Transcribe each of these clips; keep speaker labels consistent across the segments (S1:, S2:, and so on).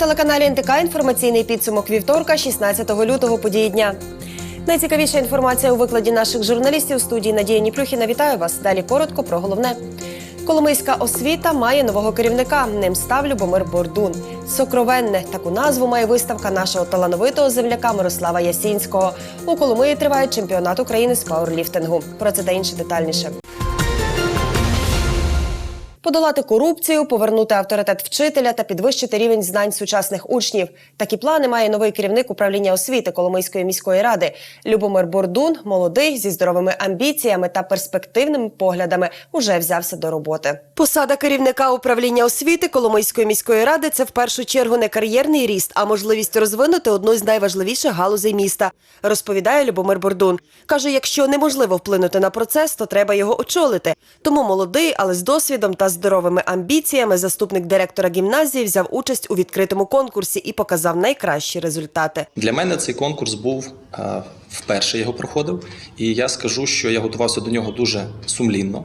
S1: телеканалі НТК інформаційний підсумок вівторка, 16 лютого, події дня. Найцікавіша інформація у викладі наших журналістів у студії Надія Ніплюхіна. Вітаю вас. Далі коротко про головне. Коломийська освіта має нового керівника. Ним став Любомир Бордун. Сокровенне таку назву має виставка нашого талановитого земляка Мирослава Ясінського. У Коломиї триває чемпіонат України з пауерліфтингу. Про це та інше детальніше. Подолати корупцію, повернути авторитет вчителя та підвищити рівень знань сучасних учнів. Такі плани має новий керівник управління освіти Коломийської міської ради. Любомир Бордун, молодий зі здоровими амбіціями та перспективними поглядами, уже взявся до роботи. Посада керівника управління освіти Коломийської міської ради це в першу чергу не кар'єрний ріст, а можливість розвинути одну з найважливіших галузей міста. Розповідає Любомир Бордун. каже: якщо неможливо вплинути на процес, то треба його очолити. Тому молодий, але з досвідом та здоровими амбіціями заступник директора гімназії взяв участь у відкритому конкурсі і показав найкращі результати.
S2: Для мене цей конкурс був е, вперше його проходив, і я скажу, що я готувався до нього дуже сумлінно.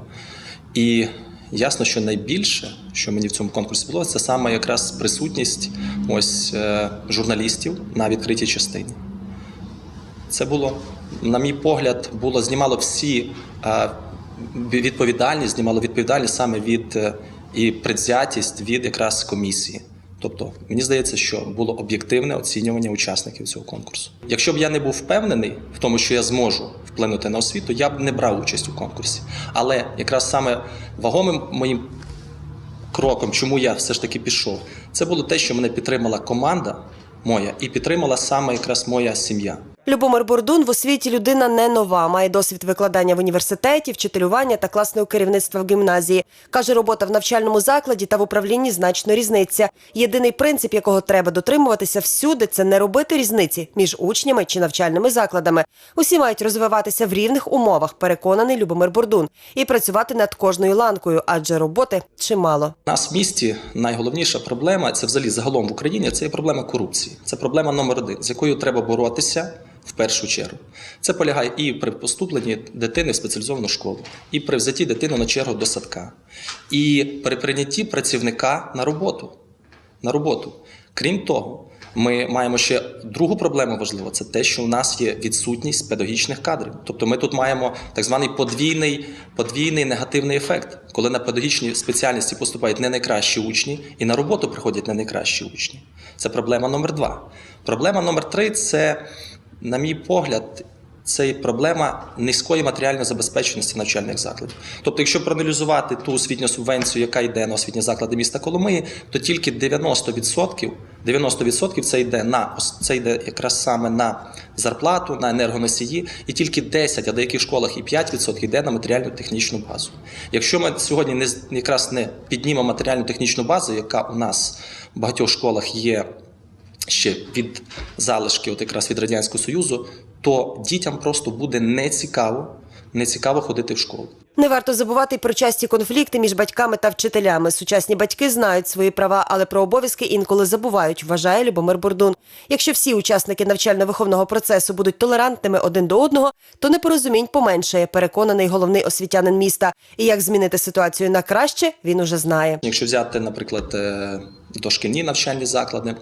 S2: І ясно, що найбільше, що мені в цьому конкурсі було, це саме якраз присутність ось е, журналістів на відкритій частині. Це було, на мій погляд, було знімало всі е, відповідальність, знімало відповідальність саме від е, і предвзятість від якраз комісії. Тобто, мені здається, що було об'єктивне оцінювання учасників цього конкурсу. Якщо б я не був впевнений в тому, що я зможу вплинути на освіту, я б не брав участь у конкурсі. Але якраз саме вагомим моїм кроком, чому я все ж таки пішов, це було те, що мене підтримала команда моя і підтримала саме якраз моя сім'я.
S1: Любомир Бордун в освіті людина не нова, має досвід викладання в університеті, вчителювання та класного керівництва в гімназії. Каже, робота в навчальному закладі та в управлінні значно різниця. Єдиний принцип, якого треба дотримуватися всюди, це не робити різниці між учнями чи навчальними закладами. Усі мають розвиватися в рівних умовах, переконаний Любомир Бордун, і працювати над кожною ланкою, адже роботи чимало.
S2: У нас в місті найголовніша проблема це взагалі загалом в Україні. Це є проблема корупції. Це проблема номер один, з якою треба боротися в першу чергу. Це полягає і при поступленні дитини в спеціалізовану школу, і при взятті дитини на чергу до садка, і при прийнятті працівника на роботу. На роботу. Крім того, ми маємо ще другу проблему важливу це те, що у нас є відсутність педагогічних кадрів. Тобто ми тут маємо так званий подвійний, подвійний негативний ефект, коли на педагогічні спеціальності поступають не найкращі учні, і на роботу приходять не найкращі учні. Це проблема номер два. Проблема номер три це, на мій погляд, це проблема низької матеріальної забезпеченості навчальних закладів. Тобто, якщо проаналізувати ту освітню субвенцію, яка йде на освітні заклади міста Коломиї, то тільки 90%, 90% це йде на це йде якраз саме на зарплату, на енергоносії, і тільки 10, а в деяких школах і 5% йде на матеріальну технічну базу. Якщо ми сьогодні не якраз не піднімемо матеріальну технічну базу, яка у нас в багатьох школах є ще від залишки, от якраз від радянського союзу, то дітям просто буде нецікаво, нецікаво ходити в школу.
S1: Не варто забувати про часті конфлікти між батьками та вчителями. Сучасні батьки знають свої права, але про обов'язки інколи забувають, вважає Любомир Бурдун. Якщо всі учасники навчально-виховного процесу будуть толерантними один до одного, то непорозумінь поменшає, переконаний головний освітянин міста. І як змінити ситуацію на краще, він уже знає.
S2: Якщо взяти, наприклад, е, дошкільні навчальні заклади,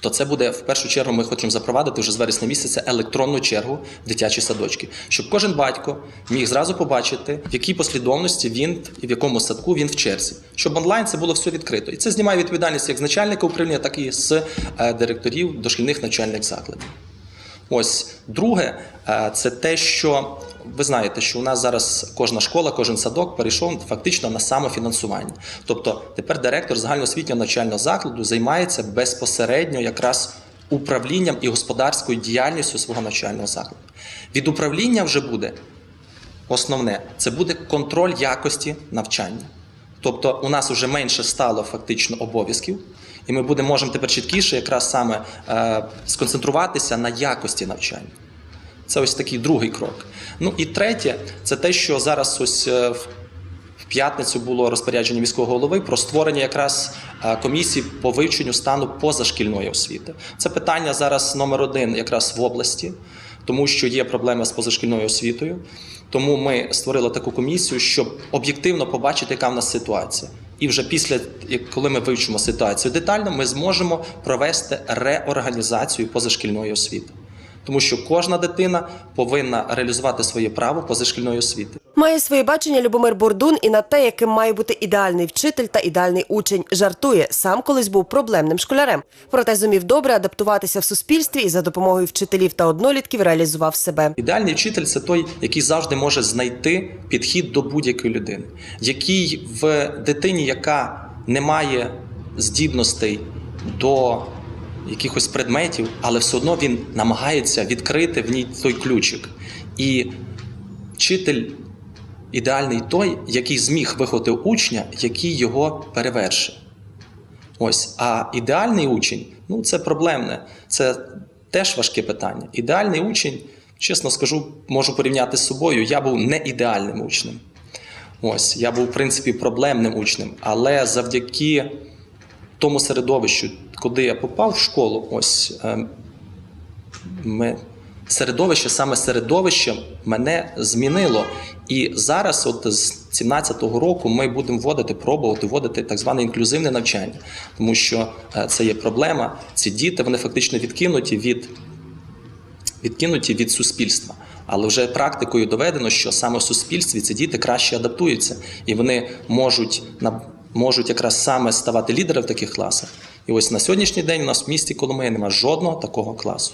S2: то це буде в першу чергу. Ми хочемо запровадити вже з вересня місяця електронну чергу в дитячі садочки, щоб кожен батько міг зразу побачити, в якій послідовності він і в якому садку він в черзі, щоб онлайн це було все відкрито. І це знімає відповідальність як з начальника управління, так і з е, директорів дошкільних навчальних закладів. Ось друге, е, це те, що ви знаєте, що у нас зараз кожна школа, кожен садок перейшов фактично на самофінансування. Тобто тепер директор загальноосвітнього навчального закладу займається безпосередньо якраз управлінням і господарською діяльністю свого навчального закладу. Від управління вже буде основне це буде контроль якості навчання. Тобто у нас вже менше стало фактично обов'язків, і ми будемо можемо тепер чіткіше якраз саме е, сконцентруватися на якості навчання. Це ось такий другий крок. Ну і третє, це те, що зараз ось е, в п'ятницю було розпорядження міського голови про створення якраз е, комісії по вивченню стану позашкільної освіти. Це питання зараз номер один якраз в області, тому що є проблема з позашкільною освітою. Тому ми створили таку комісію, щоб об'єктивно побачити, яка в нас ситуація. І вже після, коли ми вивчимо ситуацію детально, ми зможемо провести реорганізацію позашкільної освіти. Тому що кожна дитина повинна реалізувати своє право позашкільної освіти.
S1: Має своє бачення Любомир Бурдун і на те, яким має бути ідеальний вчитель та ідеальний учень. Жартує, сам колись був проблемним школярем. Проте зумів добре адаптуватися в суспільстві і за допомогою вчителів та однолітків реалізував себе.
S2: Ідеальний вчитель це той, який завжди може знайти підхід до будь-якої людини, який в дитині, яка не має здібностей до якихось предметів, але все одно він намагається відкрити в ній той ключик. І вчитель ідеальний той, який зміг виховати учня, який його перевершив. Ось, а ідеальний учень ну це проблемне, це теж важке питання. Ідеальний учень, чесно скажу, можу порівняти з собою. Я був не ідеальним учнем. Ось, я був, в принципі, проблемним учнем, але завдяки тому середовищу, куди я попав в школу, ось ем, ми, середовище, саме середовище мене змінило. І зараз, от з 17-го року, ми будемо вводити, пробувати вводити так зване інклюзивне навчання, тому що е, це є проблема. Ці діти вони фактично відкинуті від, відкинуті від суспільства. Але вже практикою доведено, що саме в суспільстві ці діти краще адаптуються, і вони можуть на можуть якраз саме ставати лідерами в таких класах. І ось на сьогоднішній день у нас в місті Коломиї немає жодного такого класу.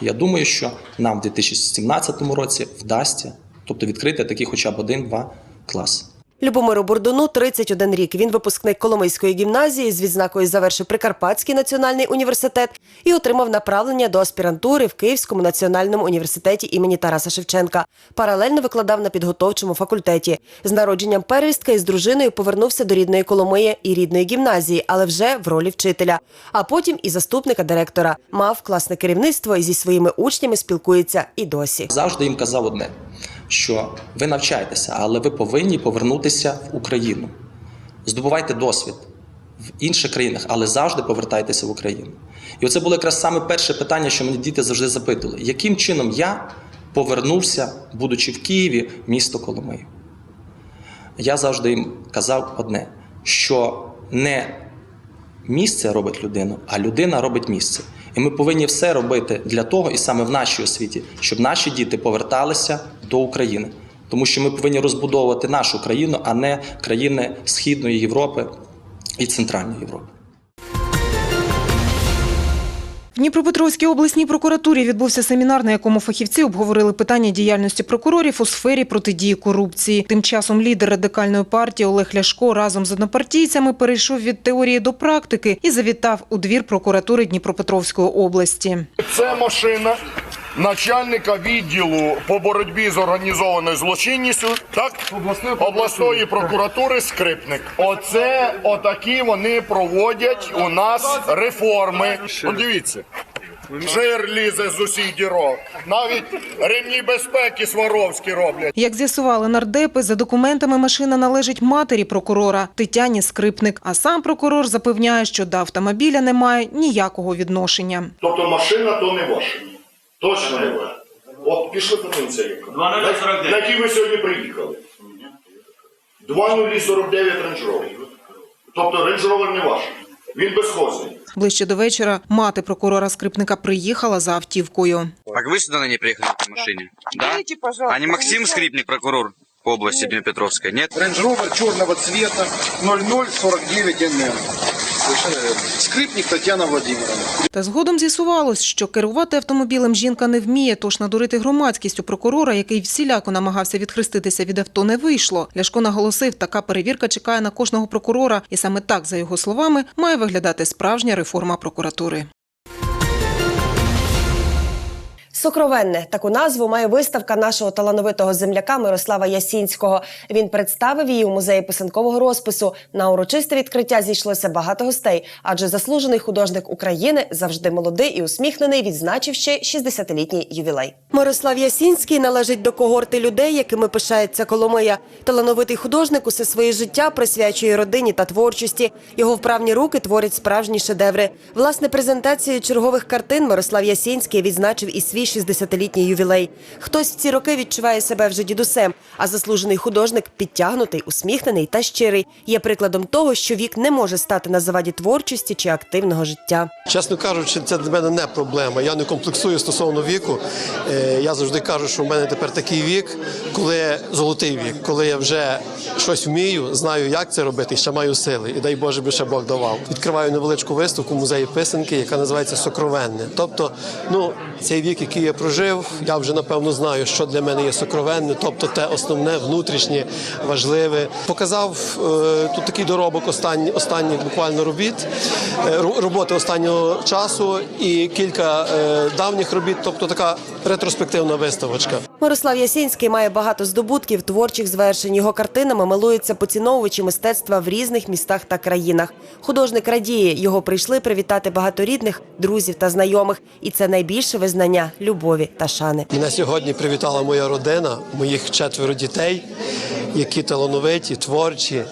S2: Я думаю, що нам в 2017 році вдасться, тобто відкрити такі хоча б один-два класи.
S1: Любомиру Бурдуну 31 рік. Він випускник Коломийської гімназії з відзнакою завершив Прикарпатський національний університет і отримав направлення до аспірантури в Київському національному університеті імені Тараса Шевченка. Паралельно викладав на підготовчому факультеті. З народженням первістка із дружиною повернувся до рідної Коломиї і рідної гімназії, але вже в ролі вчителя. А потім і заступника директора. Мав класне керівництво і зі своїми учнями спілкується і досі.
S2: Завжди їм казав одне: що ви навчаєтеся, але ви повинні повернутися в Україну. Здобувайте досвід в інших країнах, але завжди повертайтеся в Україну. І оце було якраз саме перше питання, що мене діти завжди запитували: яким чином я повернувся, будучи в Києві, місто Коломию? Я завжди їм казав одне: що не місце робить людину, а людина робить місце. І ми повинні все робити для того, і саме в нашій освіті, щоб наші діти поверталися до України. Тому що ми повинні розбудовувати нашу країну, а не країни Східної Європи і Центральної Європи.
S3: Дніпропетровській обласній прокуратурі відбувся семінар, на якому фахівці обговорили питання діяльності прокурорів у сфері протидії корупції. Тим часом лідер радикальної партії Олег Ляшко разом з однопартійцями перейшов від теорії до практики і завітав у двір прокуратури Дніпропетровської області.
S4: Це машина начальника відділу по боротьбі з організованою злочинністю, так? обласної, прокуратури скрипник. Оце отакі вони проводять у нас реформи. От дивіться. Жир лізе з усіх дірок. Навіть ремні безпеки Сваровські роблять.
S3: Як з'ясували нардепи, за документами машина належить матері прокурора Тетяні Скрипник. А сам прокурор запевняє, що до автомобіля не має ніякого відношення.
S4: Тобто машина то не ваша. Точно не ваша. От пішли подивимося, яка.
S5: 2049.
S4: На якій ви сьогодні приїхали? 2049 Range Rover. Тобто Range Rover не ваш. Він безхозний.
S3: Ближче до вечора мати прокурора Скрипника приїхала за автівкою.
S5: Так вы сюда на ней приехали на машине? Да?
S6: Пожалуйста,
S5: А не Максим Скрипник, прокурор области Днепропетровской, нет?
S7: Range Rover черного цвета 0049 НМ. Скрипник Татьяна Владимировна.
S3: Та згодом з'ясувалось, що керувати автомобілем жінка не вміє, тож надурити громадськість у прокурора, який всіляко намагався відхреститися від авто, не вийшло. Ляшко наголосив, така перевірка чекає на кожного прокурора, і саме так, за його словами, має виглядати справжня реформа прокуратури.
S1: Сокровенне таку назву має виставка нашого талановитого земляка Мирослава Ясінського. Він представив її у музеї писанкового розпису. На урочисте відкриття зійшлося багато гостей, адже заслужений художник України завжди молодий і усміхнений, відзначив ще 60-літній ювілей. Мирослав Ясінський належить до когорти людей, якими пишається Коломия. Талановитий художник усе своє життя присвячує родині та творчості. Його вправні руки творять справжні шедеври. Власне, презентацією чергових картин Мирослав Ясінський відзначив і свій 60-літній ювілей. Хтось в ці роки відчуває себе вже дідусем, а заслужений художник підтягнутий, усміхнений та щирий. Є прикладом того, що вік не може стати на заваді творчості чи активного життя.
S6: Чесно кажучи, це для мене не проблема. Я не комплексую стосовно віку. Е, Я завжди кажу, що в мене тепер такий вік, коли золотий вік, коли я вже щось вмію, знаю, як це робити, ще маю сили. І дай Боже би ще Бог давав. Відкриваю невеличку виставку в музеї писанки, яка називається Сокровенне. Тобто, ну цей вік, який я прожив, я вже напевно знаю, що для мене є сокровенне, тобто те основне, внутрішнє, важливе. Показав е, тут такий доробок останніх останніх буквально робіт, е, роботи останнього часу і кілька е, давніх робіт, тобто така ретроспективна виставочка.
S1: Мирослав Ясінський має багато здобутків, творчих звершень. Його картинами милуються поціновувачі мистецтва в різних містах та країнах. Художник радіє, його прийшли привітати багато рідних, друзів та знайомих. І це найбільше визнання любові та шани.
S6: Мене сьогодні привітала моя родина, моїх четверо дітей, які талановиті, творчі.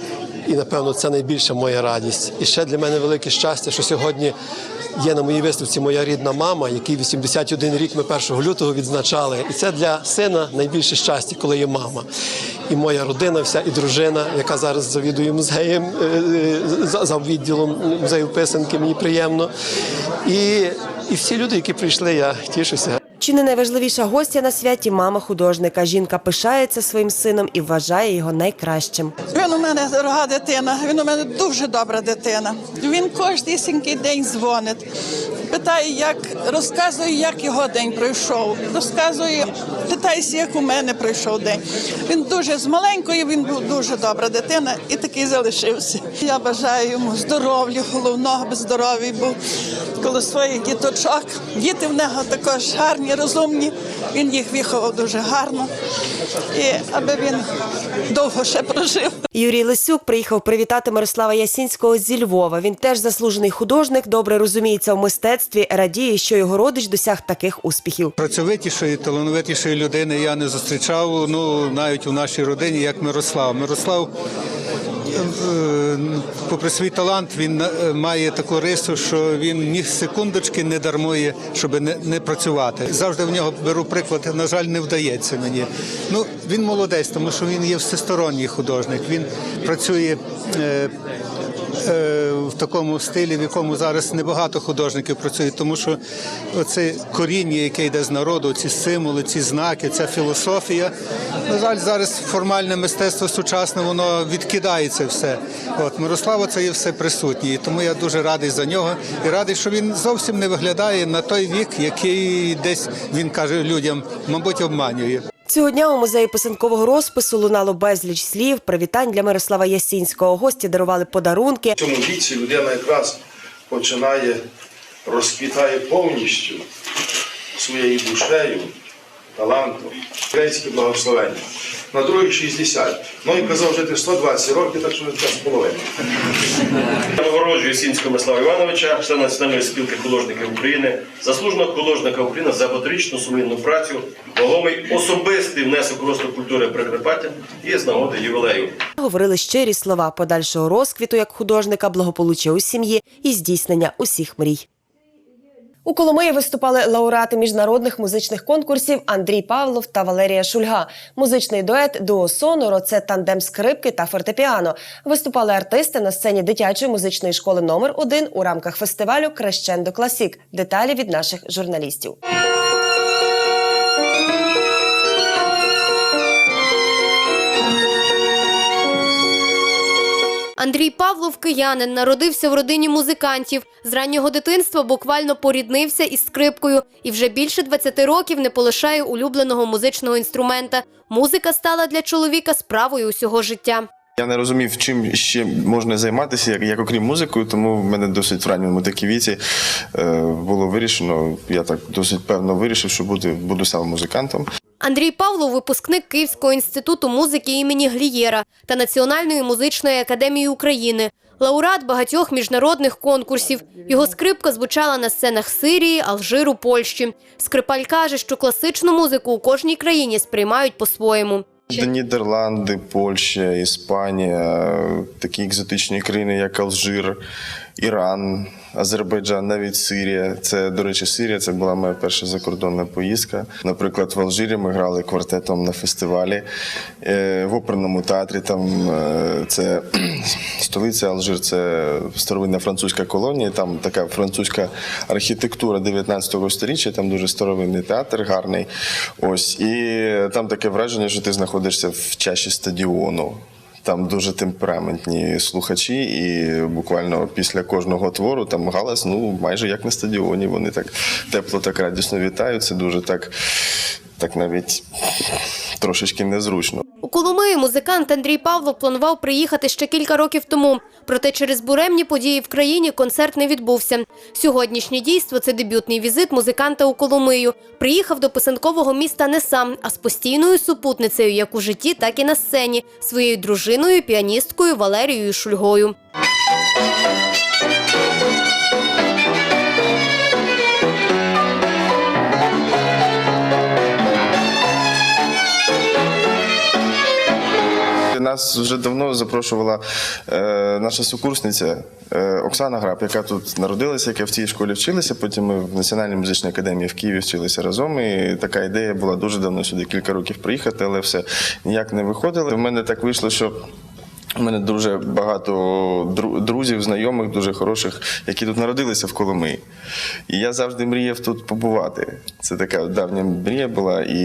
S6: І напевно це найбільша моя радість. І ще для мене велике щастя, що сьогодні є на моїй виставці моя рідна мама, який 81 рік ми 1 лютого відзначали. І це для сина найбільше щастя, коли є мама. І моя родина, вся і дружина, яка зараз завідує музеєм е, е, за, відділом музею писанки. Мені приємно. І, і всі люди, які прийшли, я тішуся.
S1: Чи не найважливіша гостя на святі мама художника? Жінка пишається своїм сином і вважає його найкращим.
S8: Він у мене дорога дитина, він у мене дуже добра дитина. Він кожний день дзвонить, питає, як розказує, як його день пройшов. Розказує, питається, як у мене пройшов день. Він дуже з маленької, він був дуже добра дитина і такий залишився. Я бажаю йому здоров'я, головного здоров'я був коло своїх діточок. Діти в нього також гарні, розумні. Він їх виховав дуже гарно. І аби він довго ще прожив.
S1: Юрій Лисюк приїхав привітати Мирослава Ясінського зі Львова. Він теж заслужений художник, добре розуміється в мистецтві, радіє, що його родич досяг таких успіхів.
S9: Працьовитішої, талановитішої людини я не зустрічав. Ну навіть у нашій родині, як Мирослав. Мирослав, попри свій талант, він е, має таку рису, що він ні секундочки не дармує, щоб не, не працювати. Завжди в нього беру приклад. На жаль, не вдається мені. Ну він молодець, тому що він є всесторонній художник. Він працює. е, е, в такому стилі, в якому зараз небагато художників працюють, тому що оце коріння, яке йде з народу, ці символи, ці знаки, ця філософія. На жаль, зараз формальне мистецтво сучасне, воно відкидає це все. От Мирослава це є все присутнє. І тому я дуже радий за нього і радий, що він зовсім не виглядає на той вік, який десь він каже людям, мабуть, обманює.
S1: Цього дня у музеї писанкового розпису лунало безліч слів, привітань для Мирослава Ясінського. Гості дарували подарунки.
S10: В цьому віці людина якраз починає розквітає повністю своєю душею, талантом, грецьке благословення. На других 60. Ну і казав жити 120 років, так що це з половиною.
S11: Нагороджую Сінського Мислава Івановича, члена Національної спілки художників України, заслуженого художника України за багаторічну сумлінну працю, вагомий особистий внесок у розвиток культури Прикарпаття і з нагоди ювілею.
S1: Говорили щирі слова подальшого розквіту як художника, благополуччя у сім'ї і здійснення усіх мрій. У Коломиї виступали лауреати міжнародних музичних конкурсів Андрій Павлов та Валерія Шульга. Музичний дует Дуо Соноро це тандем скрипки та фортепіано. Виступали артисти на сцені дитячої музичної школи номер 1 у рамках фестивалю Крещендо Класік. Деталі від наших журналістів.
S12: Андрій Павлов киянин народився в родині музикантів. З раннього дитинства буквально поріднився із скрипкою і вже більше 20 років не полишає улюбленого музичного інструмента. Музика стала для чоловіка справою усього життя.
S13: Я не розумів, чим ще можна займатися, як, як окрім музикою, тому в мене досить в ранньому такій віці е, було вирішено. Я так досить певно вирішив, що буду, буду саме музикантом.
S12: Андрій Павлов випускник Київського інституту музики імені Глієра та Національної музичної академії України. Лауреат багатьох міжнародних конкурсів. Його скрипка звучала на сценах Сирії, Алжиру, Польщі. Скрипаль каже, що класичну музику у кожній країні сприймають по-своєму.
S13: Нідерланди, Польща, Іспанія, такі екзотичні країни, як Алжир, Іран, Азербайджан, навіть Сирія. Це, до речі, Сирія це була моя перша закордонна поїздка. Наприклад, в Алжирі ми грали квартетом на фестивалі е, в оперному театрі. Там е, це столиця Алжир, це старовинна французька колонія. Там така французька архітектура 19 століття. Там дуже старовинний театр, гарний. Ось і там таке враження, що ти знаходишся в чаші стадіону. Там дуже темпераментні слухачі, і буквально після кожного твору там галас, ну майже як на стадіоні. Вони так тепло, так радісно вітають. Це дуже так, так навіть трошечки незручно.
S12: Коломиї музикант Андрій Павлов планував приїхати ще кілька років тому. Проте через буремні події в країні концерт не відбувся. Сьогоднішнє дійство це дебютний візит музиканта у Коломию. Приїхав до писанкового міста не сам, а з постійною супутницею, як у житті, так і на сцені, своєю дружиною, піаністкою Валерією Шульгою.
S13: Нас вже давно запрошувала е, наша сукурсниця е, Оксана Граб, яка тут народилася, яка в цій школі вчилася. Потім ми в Національній музичній академії в Києві вчилися разом. І така ідея була дуже давно сюди кілька років приїхати, але все ніяк не виходило. У мене так вийшло, що. У мене дуже багато друзів, знайомих, дуже хороших, які тут народилися в Коломиї. І я завжди мріяв тут побувати. Це така давня мрія була, і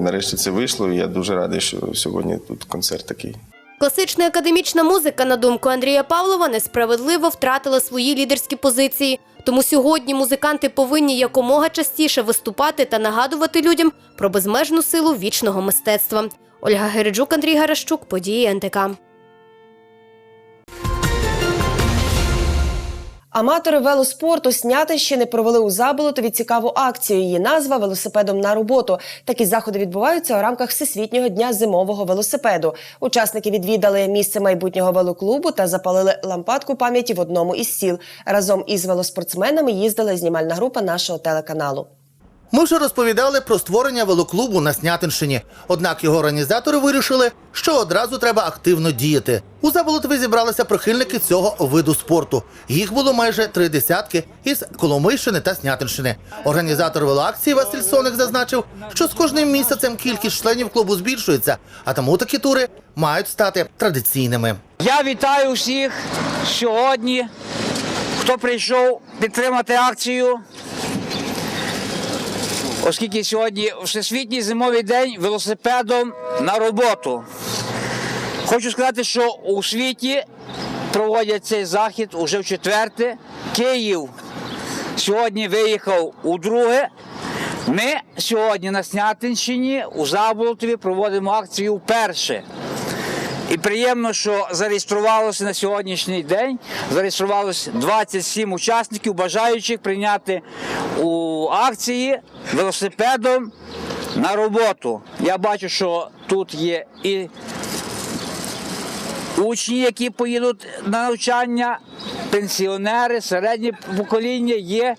S13: нарешті це вийшло. І я дуже радий, що сьогодні тут концерт такий.
S12: Класична академічна музика, на думку Андрія Павлова, несправедливо втратила свої лідерські позиції. Тому сьогодні музиканти повинні якомога частіше виступати та нагадувати людям про безмежну силу вічного мистецтва. Ольга Гереджук, Андрій Гарашчук, події НТК.
S1: Аматори велоспорту Снятинщини провели у Заболотові цікаву акцію. Її назва велосипедом на роботу. Такі заходи відбуваються у рамках Всесвітнього дня зимового велосипеду. Учасники відвідали місце майбутнього велоклубу та запалили лампадку пам'яті в одному із сіл. Разом із велоспортсменами їздила знімальна група нашого телеканалу.
S14: Ми вже розповідали про створення велоклубу на Снятинщині. Однак його організатори вирішили, що одразу треба активно діяти. У Заболотові зібралися прихильники цього виду спорту. Їх було майже три десятки із Коломийщини та Снятинщини. Організатор велоакції Василь Соник зазначив, що з кожним місяцем кількість членів клубу збільшується, а тому такі тури мають стати традиційними.
S15: Я вітаю всіх сьогодні, хто прийшов підтримати акцію. Оскільки сьогодні Всесвітній зимовий день велосипедом на роботу. Хочу сказати, що у світі проводять цей захід уже в четверте. Київ сьогодні виїхав у друге. Ми сьогодні на Снятинщині у Заболотові проводимо акцію вперше. І приємно, що зареєструвалося на сьогоднішній день. Зареєструвалося 27 учасників, бажаючих прийняти у акції велосипедом на роботу. Я бачу, що тут є і учні, які поїдуть на навчання, пенсіонери, середнє покоління, є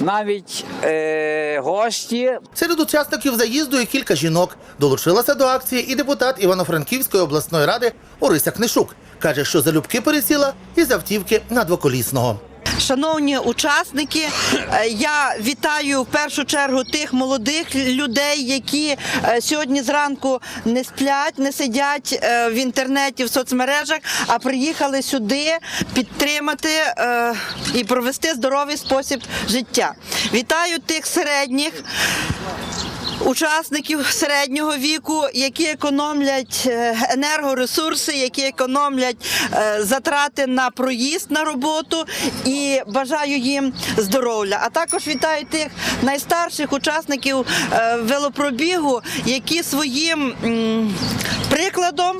S15: навіть е, гості.
S14: Серед учасників заїзду і кілька жінок. Долучилася до акції і депутат Івано-Франківської обласної ради Орися Книшук. Каже, що залюбки пересіла із автівки на двоколісного.
S16: Шановні учасники, е, я вітаю в першу чергу тих молодих людей, які е, сьогодні зранку не сплять, не сидять е, в інтернеті, в соцмережах, а приїхали сюди підтримати і провести здоровий спосіб життя. Вітаю тих середніх. Учасників середнього віку, які економлять е, енергоресурси, які економлять е, затрати на проїзд на роботу, і бажаю їм здоров'я. А також вітаю тих найстарших учасників е, велопробігу, які своїм прикладом.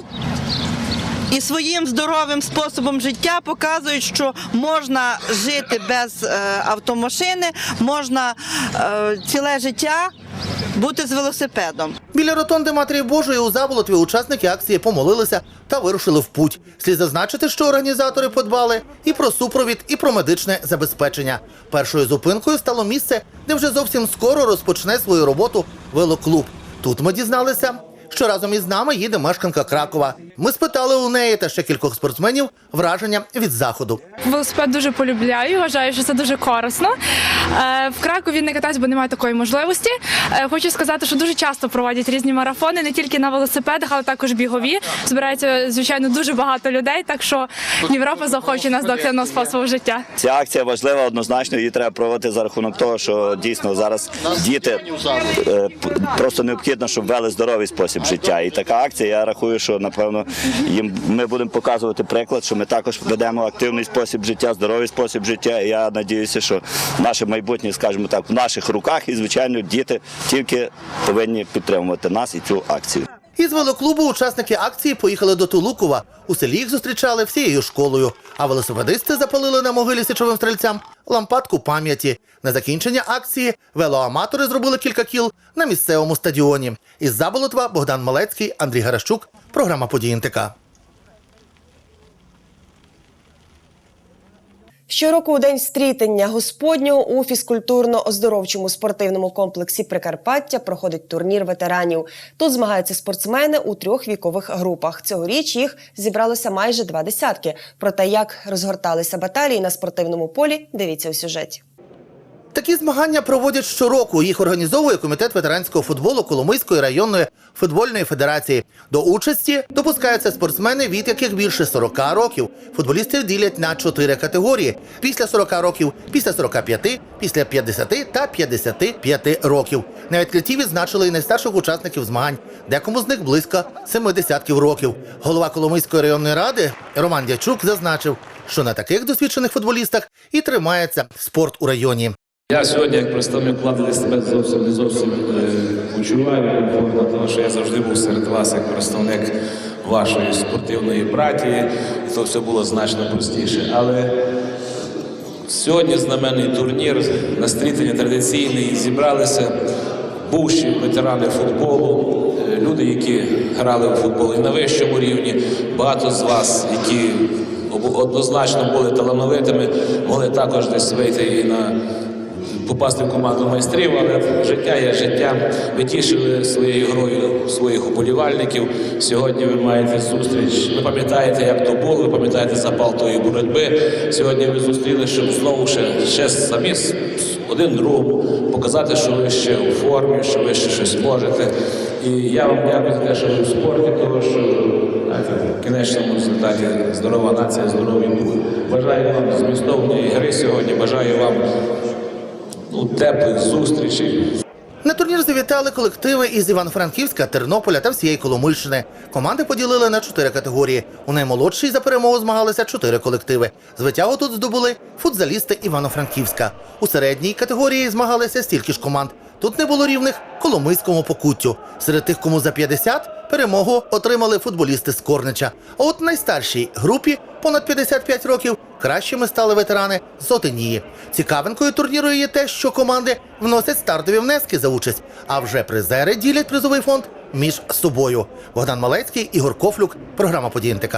S16: І своїм здоровим способом життя показують, що можна жити без автомашини, можна ціле життя бути з велосипедом.
S14: Біля ротонди Матері Божої у Заболотві учасники акції помолилися та вирушили в путь. Слід зазначити, що організатори подбали і про супровід, і про медичне забезпечення. Першою зупинкою стало місце, де вже зовсім скоро розпочне свою роботу велоклуб. Тут ми дізналися, що разом із нами їде мешканка Кракова. Ми спитали у неї та ще кількох спортсменів враження від заходу.
S17: Велосипед дуже полюбляю. Вважаю, що це дуже корисно. Е, В Кракові не катаюсь, бо немає такої можливості. Е, Хочу сказати, що дуже часто проводять різні марафони, не тільки на велосипедах, але також бігові. Збирається звичайно дуже багато людей. Так що Європа захоче нас до активного способу життя.
S18: Ця акція важлива однозначно. Її треба проводити за рахунок того, що дійсно зараз діти е, просто необхідно, щоб вели здоровий спосіб життя. І така акція, я рахую, що напевно їм ми будемо показувати приклад, що ми також ведемо активний спосіб життя, здоровий спосіб життя. І я надіюся, що наше майбутнє, скажімо так, в наших руках, і звичайно, діти тільки повинні підтримувати нас і цю акцію.
S14: Із велоклубу учасники акції поїхали до Тулукова. У селі їх зустрічали всією школою. А велосипедисти запалили на могилі січовим стрільцям лампадку пам'яті. На закінчення акції велоаматори зробили кілька кіл на місцевому стадіоні. Із Заболотва Богдан Малецький, Андрій Гарашчук, Програма «Події НТК».
S1: Щороку у день стрітення Господнього у фізкультурно-оздоровчому спортивному комплексі Прикарпаття проходить турнір ветеранів. Тут змагаються спортсмени у трьох вікових групах. Цьогоріч їх зібралося майже два десятки. Про те, як розгорталися баталії на спортивному полі, дивіться у сюжеті.
S14: Такі змагання проводять щороку. Їх організовує комітет ветеранського футболу Коломийської районної футбольної федерації. До участі допускаються спортсмени, від яких більше 40 років. Футболістів ділять на чотири категорії: після 40 років, після 45, після 50 та 55 років. Навіть ті відзначили і найстарших учасників змагань. Декому з них близько 70 років. Голова Коломийської районної ради Роман Дячук зазначив, що на таких досвідчених футболістах і тримається спорт у районі.
S19: Я сьогодні, як представник влади, себе зовсім не зовсім е, почуваю тому що я завжди був серед вас як представник вашої спортивної братії, і то все було значно простіше. Але сьогодні знаменний турнір на стрітині традиційний зібралися бувші ветерани футболу, е, люди, які грали у футбол і на вищому рівні. Багато з вас, які однозначно були талановитими, могли також десь вийти і на попасти в команду майстрів, але життя є життя. Ви тішили своєю грою своїх уболівальників. Сьогодні ви маєте зустріч. Ви пам'ятаєте, як то було, ви пам'ятаєте запал тої боротьби. Сьогодні ви зустріли, щоб знову ще, ще самі один другому показати, що ви ще у формі, що ви ще щось можете. І я вам дякую за те, що ви в спорті, тому що в кінечному результаті здорова нація, здоровий дух. Бажаю вам змістовної гри сьогодні. Бажаю вам теплих зустрічей.
S14: На турнір завітали колективи із Івано-Франківська, Тернополя та всієї Коломийщини. Команди поділили на чотири категорії. У наймолодшій за перемогу змагалися чотири колективи. Звитягу тут здобули футзалісти Івано-Франківська. У середній категорії змагалися стільки ж команд. Тут не було рівних Коломийському покуттю. Серед тих, кому за 50, перемогу отримали футболісти з Корнича. А от найстаршій групі понад 55 років кращими стали ветерани з Отинії. Цікавинкою турніру є те, що команди вносять стартові внески за участь, а вже призери ділять призовий фонд між собою. Богдан Малецький, Ігор Кофлюк, програма «Події НТК».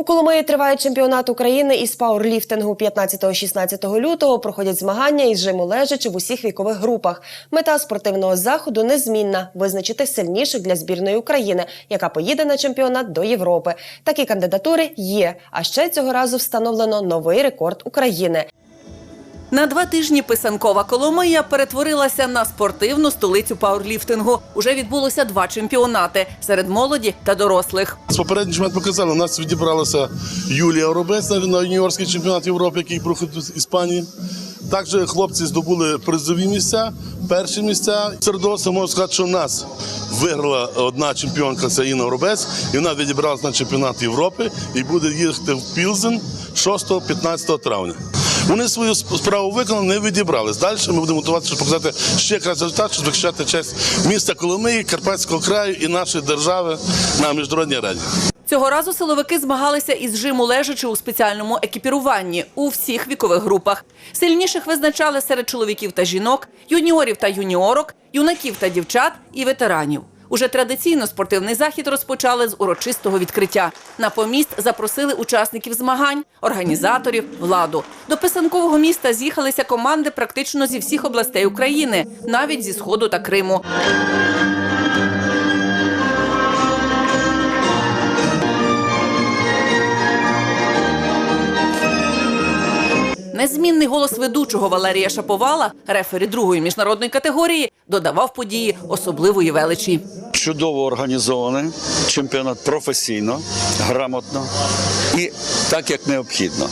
S1: У Коломиї триває чемпіонат України із пауерліфтингу 15-16 лютого. Проходять змагання із жиму лежачи в усіх вікових групах. Мета спортивного заходу незмінна визначити сильніших для збірної України, яка поїде на чемпіонат до Європи. Такі кандидатури є. А ще цього разу встановлено новий рекорд України.
S20: На два тижні писанкова Коломия перетворилася на спортивну столицю пауерліфтингу. Уже відбулося два чемпіонати серед молоді та дорослих.
S21: Попередній чемпіонат показали, у нас відібралася Юлія Оробець на юніорський чемпіонат Європи, який проходить в Іспанії. Також хлопці здобули призові місця, перші місця. Серед дорослих можу сказати, що у нас виграла одна чемпіонка, це Інна Оробець, і вона відібралася на чемпіонат Європи і буде їхати в Пілзен 6-15 травня. Вони свою справу виконали, не відібрались. Далі ми будемо готуватися, щоб показати ще кращий результат, щоб захищати честь міста Коломиї, Карпатського краю і нашої держави на міжнародній арені.
S20: Цього разу силовики змагалися із жиму лежачи у спеціальному екіпіруванні у всіх вікових групах. Сильніших визначали серед чоловіків та жінок, юніорів та юніорок, юнаків та дівчат і ветеранів. Уже традиційно спортивний захід розпочали з урочистого відкриття. На поміст запросили учасників змагань, організаторів, владу. До писанкового міста з'їхалися команди практично зі всіх областей України, навіть зі сходу та Криму. Незмінний голос ведучого Валерія Шаповала, рефері другої міжнародної категорії, додавав події особливої величі.
S22: Чудово організований чемпіонат професійно, грамотно і так, як необхідно.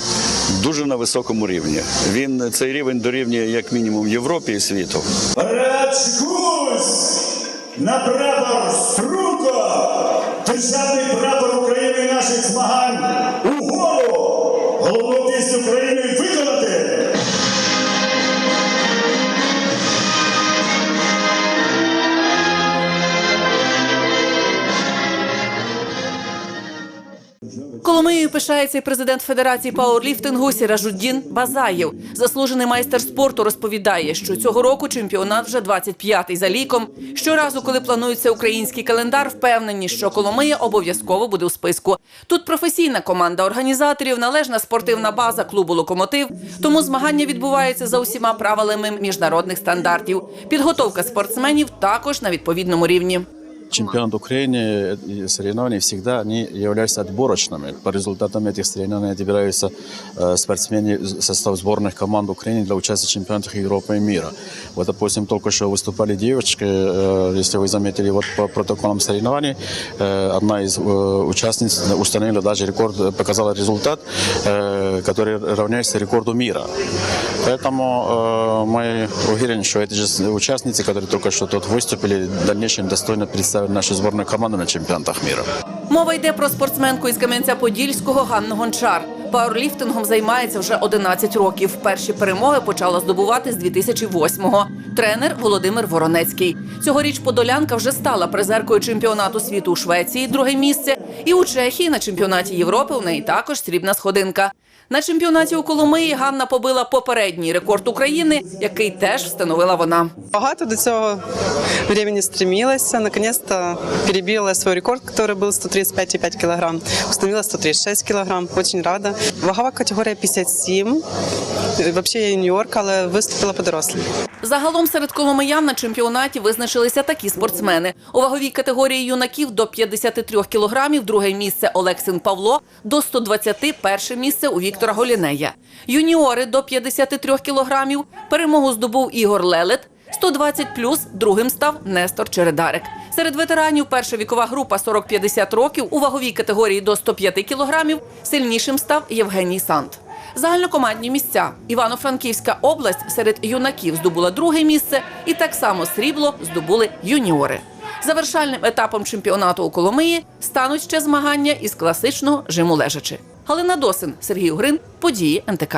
S22: Дуже на високому рівні. Він цей рівень дорівнює як мінімум Європі і світу.
S23: Рачкусь! На прапор струнко! Державний прапор України наших змагань угору! Головну пісню України
S20: Коломиєю пишається і президент Федерації пауерліфтингу Сіражуддін Базаєв. Заслужений майстер спорту розповідає, що цього року чемпіонат вже 25-й за ліком. Щоразу, коли планується український календар, впевнені, що Коломия обов'язково буде у списку. Тут професійна команда організаторів, належна спортивна база клубу Локомотив. Тому змагання відбуваються за усіма правилами міжнародних стандартів. Підготовка спортсменів також на відповідному рівні
S24: Чемпионат Украины и соревнования всегда они являются отборочными. По результатам этих соревнований отбираются э, спортсмены в состав сборных команд Украины для участия в чемпионатах Европы и мира. Вот, допустим, только что выступали девочки, э, если вы заметили, вот по протоколам соревнований э, одна из э, участниц установила даже рекорд, э, показала результат, э, который равняется рекорду мира. Поэтому э, мы уверены, что эти же участницы, которые только что тут выступили, в дальнейшем достойно представят наши сборные команды на чемпионатах мира.
S20: Мова йде про спортсменку із Кам'янця-Подільського Ганну Гончар. Пауерліфтингом займається вже 11 років. Перші перемоги почала здобувати з 2008-го. Тренер Володимир Воронецький. Цьогоріч подолянка вже стала призеркою чемпіонату світу у Швеції, друге місце. І у Чехії на чемпіонаті Європи у неї також срібна сходинка. На чемпіонаті у Коломиї Ганна побила попередній рекорд України, який теж встановила вона.
S25: Багато до цього времени стремилась. Наконец-то перебила свой рекорд, который был 135,5 килограмм. Установила 136 килограмм. Очень рада. Вагова категорія 57. Вообще я юніорка, але виступила по дорослим.
S20: Загалом серед коломиян на чемпіонаті визначилися такі спортсмени. У ваговій категорії юнаків до 53 кілограмів друге місце Олексин Павло, до 120 перше місце у Віктора Голінея. Юніори до 53 кілограмів перемогу здобув Ігор Лелет, 120 плюс другим став Нестор Чередарик. Серед ветеранів перша вікова група 40-50 років у ваговій категорії до 105 кілограмів сильнішим став Євгеній Сант. Загальнокомандні місця. Івано-Франківська область серед юнаків здобула друге місце, і так само срібло здобули юніори. Завершальним етапом чемпіонату у Коломиї стануть ще змагання із класичного жиму лежачи. Галина Досин, Сергій Угрин, події НТК.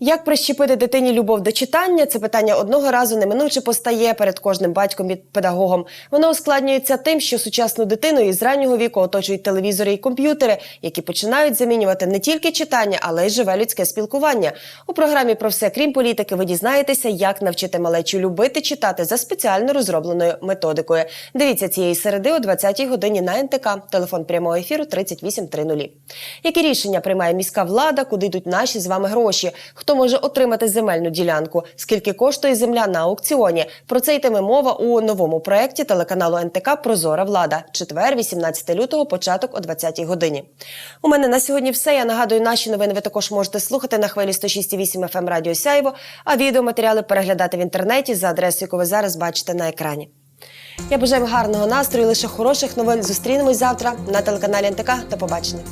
S1: Як прищепити дитині любов до читання? Це питання одного разу неминуче постає перед кожним батьком і педагогом. Воно ускладнюється тим, що сучасну дитину із раннього віку оточують телевізори і комп'ютери, які починають замінювати не тільки читання, але й живе людське спілкування. У програмі про все крім політики ви дізнаєтеся, як навчити малечу любити читати за спеціально розробленою методикою. Дивіться цієї середи о 20-й годині на НТК. Телефон прямого ефіру 3830. Які рішення приймає міська влада, куди йдуть наші з вами гроші? Хто може отримати земельну ділянку? Скільки коштує земля на аукціоні? Про це йтиме мова у новому проєкті телеканалу НТК Прозора влада. Четвер, 18 лютого, початок о 20-й годині. У мене на сьогодні все. Я нагадую, наші новини ви також можете слухати на хвилі 106,8 FM ем Радіо Сяйво, а відеоматеріали переглядати в інтернеті за адресою, яку ви зараз бачите на екрані. Я бажаю гарного настрою, лише хороших новин. Зустрінемось завтра на телеканалі НТК. До побачення.